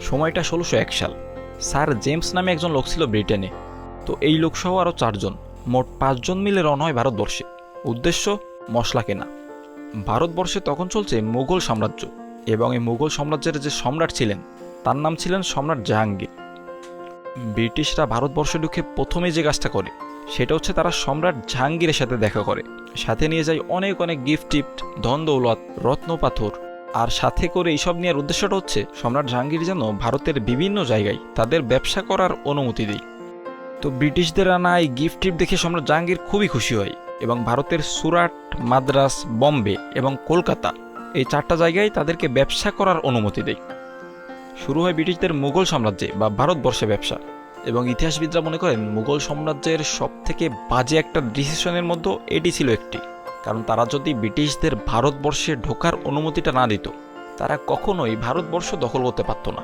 সময়টা ষোলোশো এক সাল। স্যার জেমস নামে একজন লোক ছিল ব্রিটেনে। তো এই লোকসহ আরও চারজন, মোট পাঁচজন মিলে রওনা হয় ভারতবর্ষে। উদ্দেশ্য, মশলা কেনা। ভারতবর্ষে তখন চলছে মুঘল সাম্রাজ্য এবং এই মুঘল সাম্রাজ্যের যে সম্রাট ছিলেন, তার নাম ছিলেন সম্রাট জাহাঙ্গীর। ব্রিটিশরা ভারতবর্ষে ঢুকে প্রথমে যে কাজটা করে, সেটা হচ্ছে তারা সম্রাট জাহাঙ্গীরের সাথে দেখা করে। সাথে নিয়ে যায় অনেক অনেক গিফট টিফট ধন দৌলত রত্ন পাথর আর সাথে করে এইসব নেওয়ার উদ্দেশ্যটা হচ্ছে, সম্রাট জাহাঙ্গীর যেন ভারতের বিভিন্ন জায়গায় তাদের ব্যবসা করার অনুমতি দেয়। তো ব্রিটিশদের আনা এই গিফট টিপ দেখে সম্রাট জাহাঙ্গীর খুবই খুশি হয় এবং ভারতের সুরাট, মাদ্রাস, বম্বে এবং কলকাতা এই চারটা জায়গায় তাদেরকে ব্যবসা করার অনুমতি দেয়। শুরু হয় ব্রিটিশদের মুঘল সাম্রাজ্যে বা ভারতবর্ষে ব্যবসা এবং ইতিহাসবিদরা মনে করেন মুঘল সাম্রাজ্যের সব থেকে বাজে একটা ডিসিশনের মধ্যে এটি ছিল একটি। কারণ তারা যদি ব্রিটিশদের ভারতবর্ষে ঢোকার অনুমতিটা না দিত, তারা কখনোই ভারতবর্ষ দখল করতে পারত না।